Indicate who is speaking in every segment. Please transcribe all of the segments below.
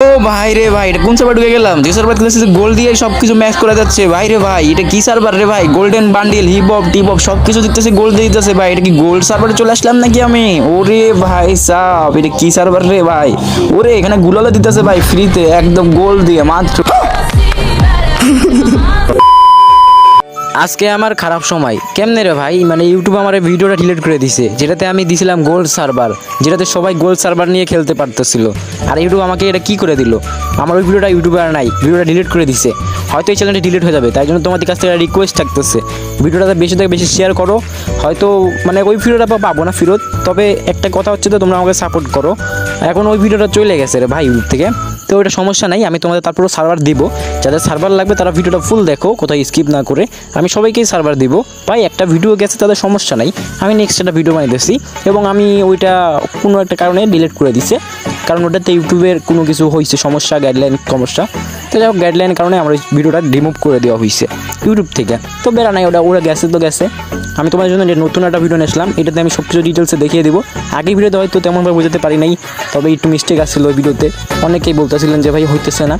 Speaker 1: ও ভাই রে ভাই এটা কোন সার্ভার ঢুকে গেলাম? যে সার্ভার খেলেছে গোল দিয়ে সব কিছু ম্যাচ করা যাচ্ছে। ভাই রে ভাই এটা কি সার্ভার রে ভাই? Golden bundle hip hop tip top সব কিছু দিতেছে গোল দিয়ে দিতেছে ভাই। এটা কি গোল্ড সার্ভারে চলে আসলাম নাকি আমি? ওরে ভাই সাব এটা কি সার্ভার রে ভাই? ওরে এখানে গুলালো দিতেছে ভাই ফ্রিতে একদম গোল দিয়ে মাত্র। আজকে আমার খারাপ সময়। কেমনে রে ভাই? মানে ইউটিউব আমার ভিডিওটা ডিলিট করে দিছে, যেটাতে আমি দিছিলাম গোল্ড সার্ভার যেটাতে সবাই গোল্ড সার্ভার নিয়ে খেলতে পারতেছিল। আর ইউটিউব আমাকে এটা কি করে দিল? আমার ওই ভিডিওটা ইউটিউবে আর নাই, ভিডিওটা ডিলিট করে দিছে। হয়তো এই চ্যানেলটা ডিলিট হয়ে যাবে, তাই জন্য তোমাদের কাছ থেকে রিকোয়েস্ট থাকতেছে। ভিডিওটাতে বেশি থেকে বেশি শেয়ার করো, হয়তো মানে ওই ভিডিওটা পাবো না ফেরত, তবে একটা কথা হচ্ছে তো তোমরা আমাকে সাপোর্ট করো। এখন ওই ভিডিওটা চলে গেছে রে ভাই ইউটিউব থেকে। তো ওইটা সমস্যা নাই, আমি তোমাদের তারপরও সার্ভার দিব। যাদের সার্ভার লাগবে তারা ভিডিওটা ফুল দেখো, কোথায় স্কিপ না করে। আমি সবাইকেই সার্ভার দিব। ভাই একটা ভিডিও গেছে, তাদের সমস্যা নাই। আমি নেক্সট একটা ভিডিও বানিয়েছি এবং আমি ওইটা কোনো একটা কারণে ডিলিট করে দিছে। কারণ ওটাতে ইউটিউবের কোনো কিছু হয়েছে সমস্যা গাইডলাইন সমস্যা। তো যাই হোক গাইডলাইনের কারণে আমার ভিডিওটা রিমুভ করে দেওয়া হয়েছে ইউটিউব থেকে। তো বেড়া নাই, ওটা ওরা গেছে তো গেছে। আমি তোমাদের জন্য নতুন একটা ভিডিও নিয়েছিলাম এটাতে আমি সব কিছু ডিটেলসে দেখিয়ে দেবো। আগে ভিডিওতে হয়তো তেমনভাবে বোঝাতে পারি নাই তবে একটু মিস্টেক আসছিল ওই ভিডিওতে অনেকেই বলতেছিলেন যে, ভাই, হইতেছে না।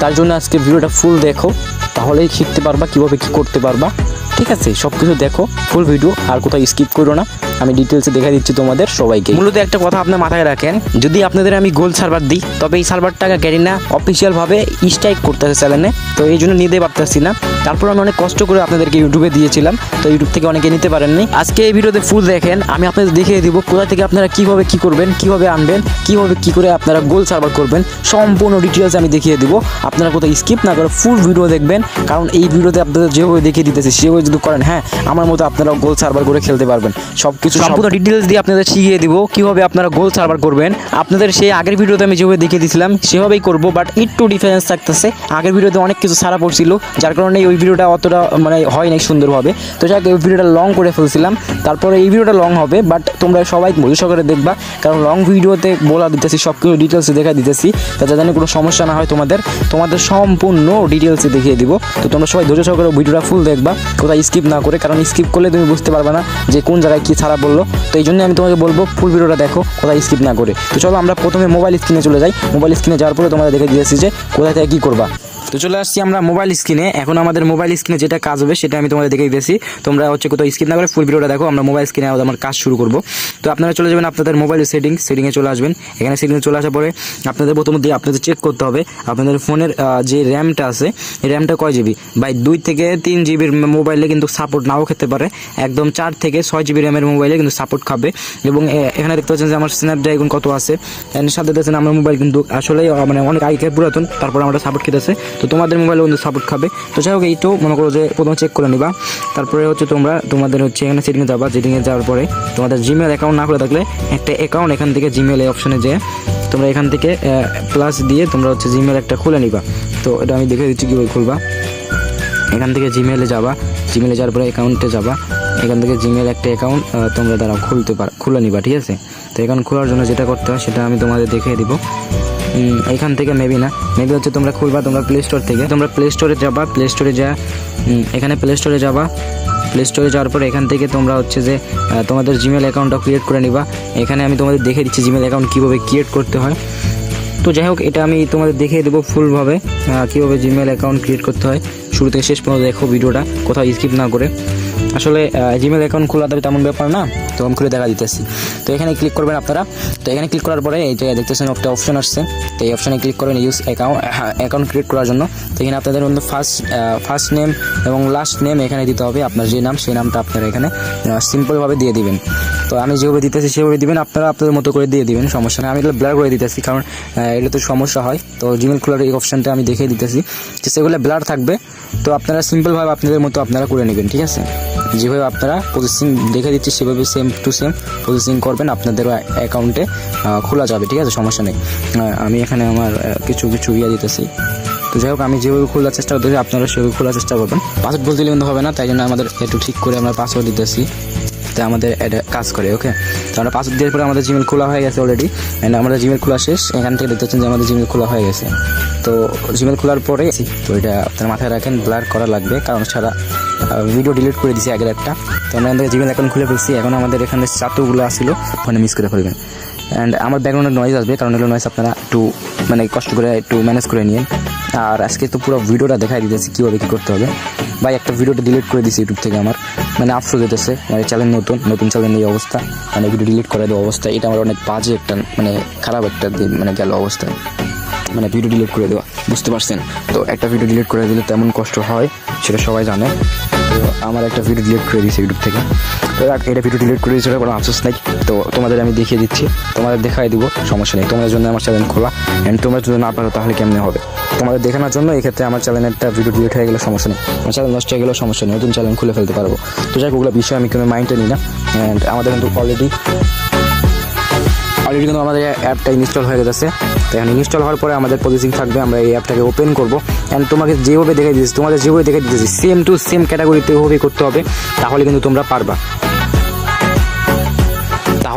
Speaker 1: তার জন্য আজকে ভিডিওটা ফুল দেখো, তাহলেই শিখতে পারবা, কীভাবে কী করতে পারবা। ঠিক আছে সব কিছু দেখো ফুল ভিডিও আর কোথাও স্কিপ করো না। আমি ডিটেলসে দেখা দিচ্ছি তোমাদের সবাইকে। মূলত একটা কথা আপনার মাথায় রাখেন, যদি আপনাদের আমি গোল সার্ভার দিই, তবে এই সার্ভারটাকে ক্যারিনা অফিসিয়ালভাবে স্ট্রাইক করতেছে চ্যানেলে তো এই জন্য নিতে পারতেছি না। তারপর আমি অনেক কষ্ট করে আপনাদেরকে ইউটিউবে দিয়েছিলাম, তো ইউটিউব থেকে অনেকে নিতে পারেননি। আজকে এই ভিডিওতে ফুল দেখেন, আমি আপনাদের দেখিয়ে দিব কোথা থেকে আপনারা কীভাবে কি করবেন, কীভাবে আনবেন, কীভাবে কি করে আপনারা গোল সার্ভার করবেন, সম্পূর্ণ ডিটেলস আমি দেখিয়ে দিব। আপনারা কোথাও স্কিপ না করে ফুল ভিডিও দেখবেন, কারণ এই ভিডিওতে আপনাদের যেভাবে দেখিয়ে দিতেছি, সেভাবে যদি করেন হ্যাঁ আমার মতো আপনারা গোল সার্ভার করে খেলতে পারবেন। সব কিছু সম্পূর্ণ ডিটেলস দিয়ে আপনাদের শিখিয়ে দিব, কীভাবে আপনারা গোল সার্ভার করবেন। আপনাদের সেই আগের ভিডিওতে আমি যেভাবে দেখিয়ে দিয়েছিলাম, সেভাবেই করব বাট একটু ডিফারেন্স থাকতেছে। আগের ভিডিওতে অনেক কিছু সারা পড়ছিল, যার কারণে ওই ভিডিওটা অতটা মানে হয় নাই সুন্দরভাবে। তো যাক ওই ভিডিওটা লং করে ফেলছিলাম। তারপরে এই ভিডিওটা লং হবে বাট তোমরা সবাই মজু সহকারে দেখবা, কারণ লং ভিডিওতে বলা দিতেছি সব কিছু ডিটেলসে দেখা দিতেছি তাতে যেন কোনো সমস্যা না হয় তোমাদের। তোমাদের সম্পূর্ণ ডিটেলসে দেখিয়ে দিব। তো তোমরা সবাই ধৈর্য সহকারে ভিডিওটা ফুল দেখবা কোথাও স্কিপ না করে, কারণ স্কিপ করলে তুমি বুঝতে পারবে না যে কোন জায়গায় কী ছাড়া বলল। তো এই জন্য আমি তোমাকে বলব ফুল ভিডিওটা দেখো, কোথায় স্কিপ না করে। তো চলো আমরা প্রথমে মোবাইল স্ক্রিনে চলে যাই। মোবাইল স্ক্রিনে যাওয়ার পরে তোমাদের দেখে দিয়েছি যে কোথায় থেকে কী করবা। তো চলে আসছি আমরা মোবাইল স্ক্রিনে এখন আমাদের মোবাইল স্ক্রিনে যেটা কাজ হবে, সেটা আমি তোমাদের দেখে দিতেছি। তোমরা হচ্ছে কোথাও স্কিপ না করে ফুল ভিডিওটা দেখো, আমরা মোবাইল স্ক্রিনে আমার কাজ শুরু করব। তো আপনারা চলে যাবেন আপনাদের মোবাইল সেটিং সেটিংয়ে চলে আসবেন। এখানে সেটিংয়ে চলে আসার পরে আপনাদের প্রথমত দিয়ে আপনাদের চেক করতে হবে, আপনাদের ফোনের যে র্যামটা আছে র্যামটা কয় জিবি বাই দুই থেকে তিন জিবির মোবাইলে কিন্তু সাপোর্ট নাও খেতে পারে। একদম চার থেকে ছয় জিবি র্যামের মোবাইলে কিন্তু সাপোর্ট খাবে। এবং এখানে দেখতে পাচ্ছেন যে আমার স্ন্যাপড্রাগন কত আছে। সাথে দেখছেন আমার মোবাইল কিন্তু আসলে মানে অনেক আগেকার পুরাতন, তারপর আমরা সাপোর্ট খেতেছে। তো তোমাদের মোবাইলে কিন্তু সাপোর্ট খাবে। তো যাই হোক এইটাও মনে করো যে প্রথমে চেক করে নিবা। তারপরে হচ্ছে তোমরা, তোমাদের হচ্ছে এখানে সেটিংয়ে যাবা সেটিংয়ে যাওয়ার পরে। তোমাদের জিমেল অ্যাকাউন্ট না করে থাকলে একটা অ্যাকাউন্ট এখান থেকে জিমেল এই অপশনে যেয়ে তোমরা এখান থেকে প্লাস দিয়ে তোমরা হচ্ছে জিমেল একটা খুলে নিবা। তো এটা আমি দেখে দিচ্ছি কীভাবে খুলবা। এখান থেকে জিমেলে যাবা। জিমেলে যাওয়ার পরে অ্যাকাউন্টে যাবা। এখান থেকে জিমেল একটা অ্যাকাউন্ট তোমরা দ্বারা খুলতে পার, খুলে নিবা, ঠিক আছে? তো অ্যাকাউন্ট খোলার জন্য যেটা করতে হয়, সেটা আমি তোমাদের দেখিয়ে দিব। এখান থেকে মেবি না। মেবি হচ্ছে তোমরা খুলবা তোমরা প্লে স্টোর থেকে। তোমরা প্লে স্টোরে যাবা প্লে স্টোরে যা এখানে প্লে স্টোরে যাবা। প্লে স্টোরে যাওয়ার পর এখান থেকে তোমরা হচ্ছে যে তোমাদের জিমেল অ্যাকাউন্টটা ক্রিয়েট করে নিবা। এখানে আমি তোমাদের দেখে দিচ্ছি জিমেল অ্যাকাউন্ট কীভাবে ক্রিয়েট করতে হয়। তো যাই হোক, এটা আমি তোমাদের দেখিয়ে দেবো ফুলভাবে কীভাবে জিমেল অ্যাকাউন্ট ক্রিয়েট করতে হয়। শুরু থেকে শেষ পর্যন্ত দেখো ভিডিওটা, কোথাও স্কিপ না করে। আসলে জিমেল অ্যাকাউন্ট খোলা তো তেমন ব্যাপার না, তো আমি খুলে দেখা দিতেছি। তো এখানে ক্লিক করবেন আপনারা। তো এখানে ক্লিক করার পরে এই যে দেখতেছেন একটা অপশন আসছে। তো এই অপশানে ক্লিক করবেন ইউজ অ্যাকাউন্ট অ্যাকাউন্ট ক্রিয়েট করার জন্য। তো এখানে আপনাদের মধ্যে ফার্স্ট ফার্স্ট নেম এবং লাস্ট নেম এখানে দিতে হবে। আপনার যে নাম, সেই নামটা আপনারা এখানে সিম্পলভাবে দিয়ে দিবেন। তো আমি যেভাবে দিতেছি, সেভাবে দিবেন, আপনারা আপনাদের মতো করে দিয়ে দিবেন, সমস্যা নেই। আমি এটা ব্লার করে দিতেছি, কারণ এটা তো সমস্যা হয়। তো জিমেল খোলার এই অপশানটা আমি দেখে দিতেছি। যে সেগুলো ব্লার থাকবে। তো আপনারা সিম্পলভাবে আপনাদের মতো আপনারা করে নেবেন, ঠিক আছে? যেভাবে আপনারা প্রসেসিং দেখে দিচ্ছি, সেভাবে সেম টু সেম প্রসেসিং করবেন, আপনাদের অ্যাকাউন্টে খোলা যাবে, ঠিক আছে? সমস্যা নেই। আমি এখানে আমার কিছু কিছু ইয়ে দিতেছি। তো যাই হোক, আমি যেভাবে খোলার চেষ্টা করতেছি, আপনারা সেভাবে খোলার চেষ্টা করবেন। পাসওয়ার্ড বলতে কিন্তু হবে না, তাই জন্য আমাদের একটু ঠিক করে আমরা পাসওয়ার্ড দিতেছি। তাই আমাদের কাজ করে ওকে তো আমরা পাসওয়ার্ড দেওয়ার পরে আমাদের জিমেল খোলা হয়ে গেছে অলরেডি অ্যান্ড আমাদের জিমেল খোলা শেষ। এখান থেকে দেখতে পাচ্ছেন যে আমাদের জিমেল খোলা হয়ে গেছে। তো জিমেল খোলার পরে তো এটা আপনার মাথায় রাখেন ব্লার করা লাগবে, কারণ সারা ভিডিও ডিলিট করে দিছি আগের একটা। তো আমরা এখান থেকে জিমেল অ্যাকাউন্ট খুলে ফেলছি। এখন আমাদের এখানে চাতুগুলো আসছিল ওখানে মিস করে ফেলবেন। অ্যান্ড আমার ব্যাকগ্রাউন্ডে নয়েজ আসবে, কারণ এগুলো নয়েজ আপনারা একটু মানে কষ্ট করে একটু ম্যানেজ করে নিন আর আজকে তো পুরো ভিডিওটা দেখাই দিতেছি, কীভাবে কী করতে হবে। ভাই, একটা ভিডিওটা ডিলিট করে দিয়েছি ইউটিউব থেকে আমার। মানে আফসোস হইতেছে মানে চ্যানেল নতুন নতুন চ্যানেল এই অবস্থা মানে ভিডিও ডিলিট করে দেওয়া অবস্থা, এটা আমার অনেক বাজে একটা মানে খারাপ একটা দিন মানে গেল অবস্থা। মানে ভিডিও ডিলিট করে দেওয়া, বুঝতে পারছেন? তো একটা ভিডিও ডিলিট করে দিলে তেমন কষ্ট হয়, সেটা সবাই জানে। তো আমার একটা ভিডিও ডিলিট করে দিয়েছে ইউটিউব থেকে। তো এটা ভিডিও ডিলিট করে দিয়েছে, কোনো আফসোস নাই। তো তোমাদের আমি দেখিয়ে দিচ্ছি, তোমাদের দেখাই দিব, সমস্যা নেই। তোমাদের জন্য আমার চ্যানেল খোলা অ্যান্ড তোমরা যদি না পারো তাহলে কেমনে হবে? তোমাদের দেখানোর জন্য এই ক্ষেত্রে আমার চ্যানেলের একটা ভিডিও ডিলিট হয়ে গেলে, সমস্যা নেই। আমার চ্যানেল নষ্ট হয়ে গেলেও সমস্যা নেই। নতুন চ্যানেল খুলে ফেলতে পারব। তো যাই ওগুলো বিষয় আমি কোনো মাইন্ডে নিই না। অ্যান্ড আমাদের কিন্তু অলরেডি অলরেডি কিন্তু আমাদের অ্যাপটা ইনস্টল হয়ে গেছে। তো এখন ইনস্টল হওয়ার পরে আমাদের প্রসেসিং থাকবে। আমরা এই অ্যাপটাকে ওপেন করব। অ্যান্ড তোমাকে যেভাবে দেখে দিয়েছি তোমাদের যেভাবে দেখে দিয়েছি সেম টু সেম ক্যাটাগরিতে ওভাবেই করতে হবে। তাহলে কিন্তু তোমরা পারবা।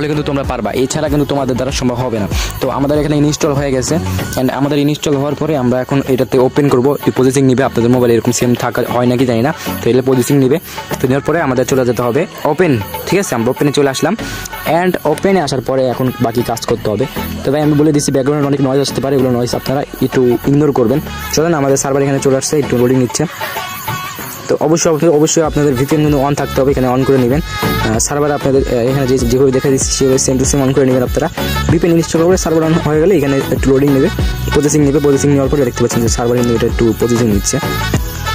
Speaker 1: তাহলে কিন্তু তোমরা পারবা। এছাড়া কিন্তু তোমাদের দ্বারা সম্ভব হবে না। তো আমাদের এখানে ইনস্টল হয়ে গেছে। অ্যান্ড আমাদের ইনস্টল হওয়ার পরে আমরা এখন এটাতে ওপেন করব। প্রসেসিং নিবে। আপনাদের মোবাইল এরকম সেম থাকা হয় নাকি জানি না। তো এটা প্রসেসিং নিবে। তো নেওয়ার পরে আমাদের চলে যেতে হবে ওপেন ঠিক আছে? আমরা ওপেনে চলে আসলাম। অ্যান্ড ওপেনে আসার পরে এখন বাকি কাজ করতে হবে। তো ভাই, আমি বলে দিচ্ছি ব্যাকগ্রাউন্ডে অনেক নয়েজ আসতে পারে। এগুলো নয়েজ আপনারা একটু ইগনোর করবেন। চলেন, আমাদের সার্ভার এখানে চলে আসছে। একটু লোডিং নিচ্ছে। তো অবশ্যই, অবশ্যই- অবশ্যই আপনাদের ভিপিএন কিন্তু অন থাকতে হবে। এখানে অন করে নেবেন। সার্ভার আপনাদের এখানে যে যেভাবে দেখা দিচ্ছি সেভাবে সেম টু সেম অন করে নেবেন আপনারা। ভিপিএন ইনস্টল করে সার্ভার অন হয়ে গেলে এখানে একটু লোডিং নেবে। প্রসেসিং নেবে প্রসেসিং নেওয়ার পরে দেখতে পাচ্ছেন যে সার্ভার কিন্তু এটা একটু প্রসেসিং নিচ্ছে।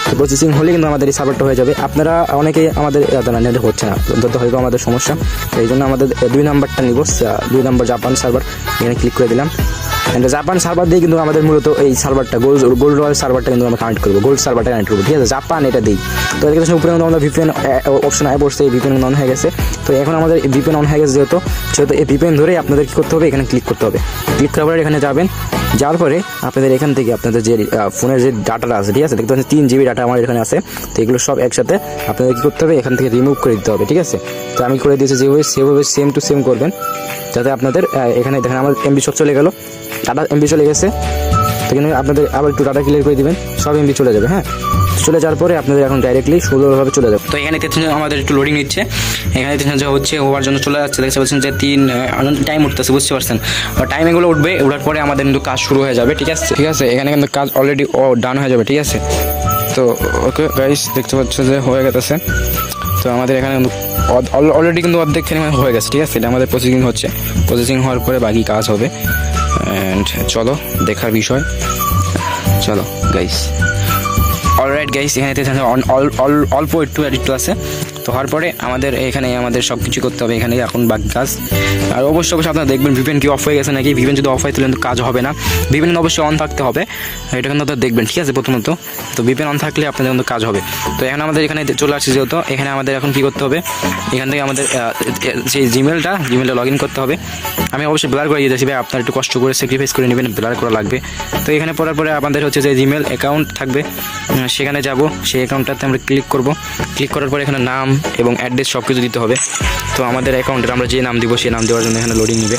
Speaker 1: তো প্রসেসিং হলে কিন্তু আমাদের এই সার্ভারটা হয়ে যাবে। আপনারা অনেকে আমাদের নেট হচ্ছে না। অন্তত হয়তো আমাদের সমস্যা। এই জন্য আমাদের দুই নাম্বারটা নিব দুই নাম্বার জাপান সার্ভার এখানে ক্লিক করে দিলাম। জাপান সার্ভার দিয়ে কিন্তু আমাদের মূলত এই সার্ভারটা গোল্ড গোল্ড রয়্যাল সার্ভারটা কিন্তু আমরা কানেক্ট করব গোল্ড সার্ভারটা কানেক্ট করব। ঠিক আছে জাপান এটা দিই। তো এদিকে উপরে কিন্তু আমরা ভিপিএন অপশন আয় বসছে এই ভিপিএন অন হয়ে গেছে। তো এখন আমাদের ভিপিএন অন হয়ে গেছে যেহেতু, সেহেতু এই ভিপিএন ধরে আপনাদের কী করতে হবে? এখানে ক্লিক করতে হবে। ক্লিক করার পরে এখানে যাবেন, যাওয়ার পরে আপনাদের এখান থেকে আপনাদের যে ফোনের যে ডাটাটা আছে, ঠিক আছে, দেখতে পাচ্ছেন তিন জিবি ডাটা আমার এখানে আছে। তো এগুলো সব একসাথে আপনাদের কী করতে হবে? এখান থেকে রিমুভ করে দিতে হবে, ঠিক আছে? তো আমি করে দিয়েছি যেভাবে, সেভাবে সেম টু সেম করবেন। যাতে আপনাদের এখানে দেখেন আমার এমবি সব চলে গেল। ডাটা এমবি চলে গেছে। তো এখানে আপনাদের আবার একটু ডাটা ক্লিয়ার করে দিবেন সব এমবি চলে যাবে হ্যাঁ? চলে যাওয়ার পরে আপনাদের এখন ডাইরেক্টলি সুন্দরভাবে চলে যাবে। তো এখানে দেখছেন আমাদের একটু লোডিং নিচ্ছে। এখানে দেখছেন যে হচ্ছে হওয়ার জন্য চলে যাচ্ছে। দেখতে পাচ্ছেন যে তিন টাইম উঠতেছে বুঝতে পারছেন? টাইম এগুলো উঠবে ওঠার পরে আমাদের কিন্তু কাজ শুরু হয়ে যাবে ঠিক আছে? ঠিক আছে এখানে কিন্তু কাজ অলরেডি ও ডান হয়ে যাবে ঠিক আছে? তো ওকে গাইস দেখতে পাচ্ছ যে হয়ে গেছে তো আমাদের এখানে অলরেডি কিন্তু অর্ধেক সিনেমা হয়ে গেছে, ঠিক আছে? এটা আমাদের প্রসেসিং হচ্ছে। প্রসেসিং হওয়ার পরে বাকি কাজ হবে। অ্যান্ড চলো, দেখার বিষয়। চলো গাইস অলরাইট গাইস এখানে অল্প একটু এডিট আছে। তো হওয়ার পরে আমাদের এখানে আমাদের সব কিছু করতে হবে এখানে এখন বাকি কাজ। আর অবশ্যই অবশ্যই আপনারা দেখবেন ভিভেন কি অফ হয়ে গেছে নাকি? ভিভেন যদি অফ হয় তাহলে কিন্তু কাজ হবে না। ভিভেন অবশ্যই অন থাকতে হবে। এটা কিন্তু আপনারা দেখবেন, ঠিক আছে প্রথমত? তো ভিভেন অন থাকলে আপনাদের কিন্তু কাজ হবে। তো এখন আমাদের এখানে চলে আসছে যেহেতু, এখানে আমাদের এখন কি করতে হবে? এখান থেকে আমাদের যে জিমেলটা জিমেলটা লগ ইন করতে হবে। আমি অবশ্যই ব্লার করে দিয়েছি, ভাই, আপনার একটু কষ্ট করে স্যাক্রিফাইস করে নেবেন ব্লার করা লাগবে। তো এখানে পড়ার পরে আমাদের হচ্ছে যে জিমেল অ্যাকাউন্ট থাকবে। সেখানে যাব, সেই অ্যাকাউন্টটাতে আমরা ক্লিক করব। ক্লিক করার পরে এখানে নাম এবং অ্যাড্রেস সব কিছু দিতে হবে। তো আমাদের অ্যাকাউন্টের আমরা যে নাম দিব সেই নাম দেওয়ার জন্য এখানে লোডিং নেবে।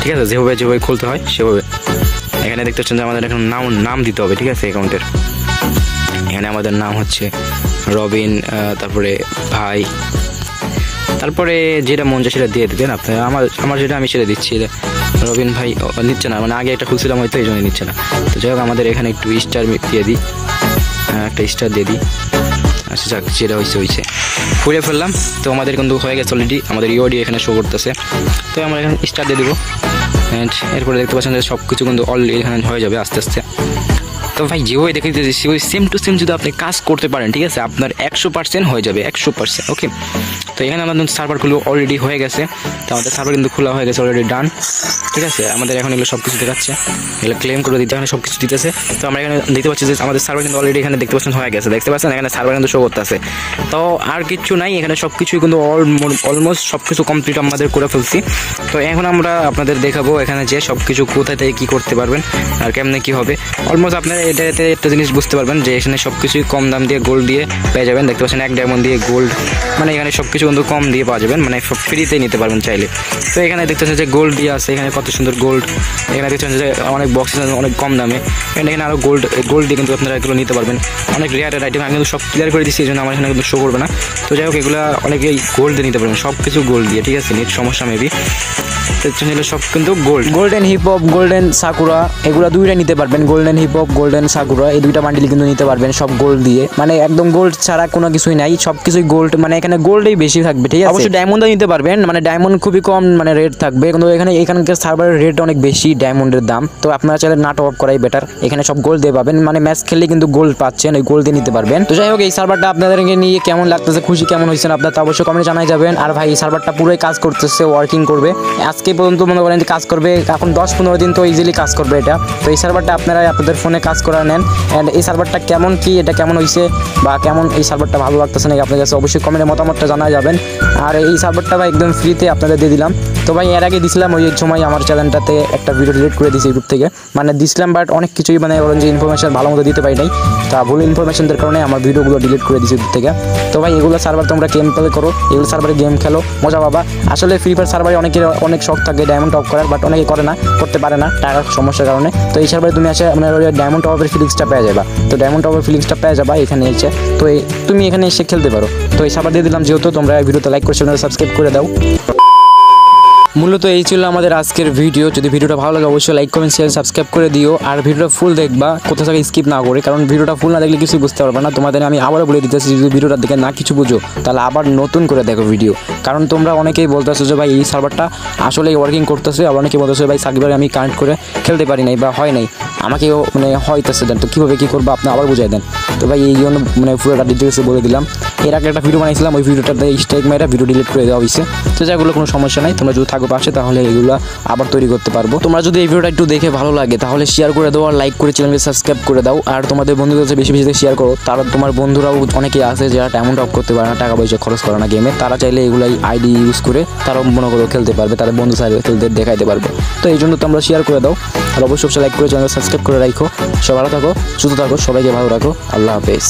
Speaker 1: ঠিক আছে? যেভাবে যেভাবে খুলতে হয় সেভাবে। এখানে দেখতে পাচ্ছেন যে আমাদের এখন নাম নাম দিতে হবে ঠিক আছে অ্যাকাউন্টের। এখানে আমাদের নাম হচ্ছে রবিন তারপরে ভাই। তারপরে যেটা মন চায় সেটা দিয়ে দেবেন আপনার আমার আমার যেটা আমি সেটা দিচ্ছি। রবিন ভাই নিচ্ছে না। মানে আগে একটা খুলছিলাম হয়তো এই জন্য নিচ্ছে না। তো যাই হোক আমাদের এখানে একটু স্টার দিয়ে দিই। হ্যাঁ, একটা স্টার দিয়ে দিই। আচ্ছা যাক যেটা হয়েছে হয়েছে ফুলে ফেললাম। তো আমাদের কিন্তু হয়ে গেছে অলরেডি আমাদের ইওডি এখানে শো করতেছে। তো আমরা এখানে স্টার্ট দিয়ে দেবো। অ্যান্ড এরপরে দেখতে পাচ্ছেন যে সব কিছু কিন্তু অলরেডি এখানে হয়ে যাবে আস্তে আস্তে। তো ভাই যেভাবে দেখে দিতেছি সেভাবে সেম টু সেম যদি আপনি কাজ করতে পারেন, ঠিক আছে? আপনার একশো পার্সেন্ট হয়ে যাবে, একশো পার্সেন্ট ওকে তো এখানে আমাদের সার্ভারগুলো অলরেডি হয়ে গেছে। তো আমাদের সার্ভার কিন্তু খোলা হয়ে গেছে অলরেডি ডান ঠিক আছে? আমাদের এখন এগুলো সব কিছু দেখাচ্ছে। এগুলো ক্লেম করে দিতে, এখানে সব কিছু দিতেছে। তো আমরা এখানে দেখতে পাচ্ছি যে আমাদের সার্ভার কিন্তু অলরেডি এখানে দেখতে পাচ্ছেন হয়ে গেছে। দেখতে পাচ্ছেন? এখানে সার্ভার কিন্তু শো করতেছে। তো আর কিছু নাই, এখানে সব কিছুই কিন্তু অলমোস্ট সব কিছু কমপ্লিট আমাদের করে ফেলছি। তো এখন আমরা আপনাদের দেখাবো এখানে যে সব কিছু কোথায় থেকে কী করতে পারবেন, আর কেমনে কী হবে। অলমোস্ট আপনারা এটাতে একটা জিনিস বুঝতে পারবেন যে এখানে সব কিছুই কম দাম দিয়ে গোল্ড দিয়ে পেয়ে যাবেন। দেখতে পাচ্ছেন এক ডায়মন্ড দিয়ে গোল্ড মানে এখানে সব কিছু কিন্তু কম দিয়ে পাওয়া যাবেন মানে ফ্রিতেই নিতে পারবেন চাইলে। তো এখানে দেখতে পাচ্ছেন যে গোল্ড দিয়ে আছে, এখানে কত সুন্দর গোল্ড এখানে দেখতে পাচ্ছেন যে অনেক বক্স অনেক কম দামে। এখানে এখানে আরও গোল্ড গোল্ড দিয়ে কিন্তু আপনারা এগুলো নিতে পারবেন। অনেক রেয়ার আইটেম আমি কিন্তু সব ক্লিয়ার করে দিচ্ছি এই জন্য আমার এখানে কিন্তু শো করবে না। তো যাই হোক, এগুলো অনেকেই গোল্ড দিয়ে নিতে পারবেন সব কিছু গোল্ড দিয়ে, ঠিক আছে? নেট সমস্যা মেবি সব কিন্তু gold golden hip hop golden Sakura এগুলো দুইটা নিতে পারবেন। Golden hip hop golden Sakura এই দুইটা বান্ডিল কিন্তু নিতে পারবেন সব গোল্ড দিয়ে। মানে একদম গোল্ড ছাড়া কোনো কিছুই নাই সব কিছুই গোল্ড মানে এখানে গোল্ডই বেশি থাকবে, ঠিক আছে? অবশ্যই ডায়মন্ডও নিতে পারবেন মানে ডায়মন্ড খুবই কম মানে রেট থাকবে, কিন্তু এখানে, এখানকার সার্ভারের রেট অনেক বেশি ডায়মন্ডের দাম, তো আপনারা চাইলে না টপ করাই বেটার এখানে সব গোল্ড দিয়ে পাবেন মানে ম্যাচ খেললে কিন্তু গোল্ড পাচ্ছেন, ওই গোল্ড দিয়ে নিতে পারবেন। তো যাই হোক, এই সার্ভারটা আপনাদেরকে নিয়ে কেমন লাগতেছে, খুশি কেমন হয়েছেন আপনার তা অবশ্যই কমেন্টে জানাই যাবেন, আর ভাই, এই সার্ভারটা পুরোই কাজ করতেছে ওয়ার্কিং করবে, আজকে পর্যন্ত মনে করেন যে কাজ করবে, এখন দশ পনেরো দিন তো ইজিলি কাজ করবে এটা, তো এই সার্ভারটা আপনারা আপনাদের ফোনে কাজ করা নেন। অ্যান্ড এই সার্ভারটা কেমন কি, এটা কেমন হয়েছে বা কেমন এই সার্ভারটা ভালো লাগতেছে নাকি আপনাদের কাছে অবশ্যই কমেন্টে মতামতটা জানা যাবেন। আর এই সার্ভারটা ভাই একদম ফ্রিতে আপনাদের দিয়ে দিলাম। তো ভাই এর আগে দিছিলাম ওই সময় আমার চ্যানেলটাতে একটা ভিডিও ডিলিট করে দিয়েছি ইউটিউব থেকে। মানে দিছিলাম বাট অনেক কিছুই মানে বলেন যে ইনফরমেশন ভালো মতো দিতে পারি নাই। তা ভুল ইনফরমেশনদের কারণে আমার ভিডিওগুলো ডিলিট করে দিয়েছি ইউটিউব থেকে। তো ভাই এগুলো সার্ভার তোমরা গেম প্লে করো, এগুলো সার্ভারে গেম খেলো, মজা পাবা। আসলে ফ্রি ফায়ার সার্ভারে অনেকের অনেক শখ থাকে ডায়মন্ড টপ করার বাট অনেকে করে না, করতে পারে না, টাকার সমস্যার কারণে। তো এই সার্ভারে তুমি আসে মানে ডায়মন্ড টপের ফিলিংসটা পেয়ে যাবা। তো ডায়মন্ড টপের ফিলিংসটা পেয়ে যাবা এখানে এসে। তো তুমি এখানে এসে খেলতে পারো। তো এই সাবার দিয়ে দিলাম, যেহেতু তোমরা ভিডিওতে লাইক করে সাবস্ক্রাইব করে দাও। মূলত এই ছিল আমাদের আজকের ভিডিও যদি ভিডিওটা ভালো লাগে, অবশ্যই লাইক কমেন্ট শেয়ার সাবস্ক্রাইব করে দিও। আর ভিডিওটা ফুল দেখবা, কোথাও থেকে স্কিপ না করে। কারণ ভিডিওটা ফুল না দেখলে কিছু বুঝতে পারবে না। তোমাদের আমি আবারও বলে দিতেছি, যদি ভিডিওটা দেখে না কিছু বুঝো, তাহলে আবার নতুন করে দেখো ভিডিও কারণ তোমরা অনেকেই বলতেছো যে, ভাই, এই সার্ভারটা আসলে ওয়ার্কিং করতেছে। আবার অনেকে বলতেছে ভাই সার্ভারে আমি কানেক্ট করে খেলতে পারি নাই বা হয় নাই। আমাকেও মানে হয়তেছে দেন। তো কীভাবে কী করব, আপনি আবার বুঝাই দেন। তো ভাই, এই জন্য মানে পুরোটা ডিটেলসে বলে দিলাম। এর আগে একটা ভিডিও বানিয়েছিলাম ওই ভিডিওটাতে স্ট্রাইক মেরে ভিডিও ডিলিট করে দেওয়া হয়েছে তো যেগুলো কোনো সমস্যা নাই। তোমরা যদি থাকো পাশে, তাহলে এগুলো আবার তৈরি করতে পারব। তোমরা যদি এই ভিডিওটা একটু দেখে ভালো লাগে, তাহলে শেয়ার করে দাও আর লাইক করে চ্যানেলকে সাবস্ক্রাইব করে দাও। আর তোমাদের বন্ধুদের কাছে বেশি বেশি শেয়ার করো। তারা, তোমার বন্ধুরাও অনেকেই আছে যারা তেমন টপ করতে পারে না টাকা পয়সা খরচ করে না গেমে তারা চাইলে এগুলো আইডি ইউজ করে তারাও মনে করো খেলতে পারবে, তাদের বন্ধু সার্কেলদের দেখাইতে পারবে। তো এই জন্য তোমরা শেয়ার করে দাও। আর অবশ্যই লাইক করে চ্যানেল সাবস্ক্রাইব করে রাখো সব ভালো থাকো, সুস্থ থাকো, সবাইকে ভালো রাখো। আল্লাহ হাফেজ।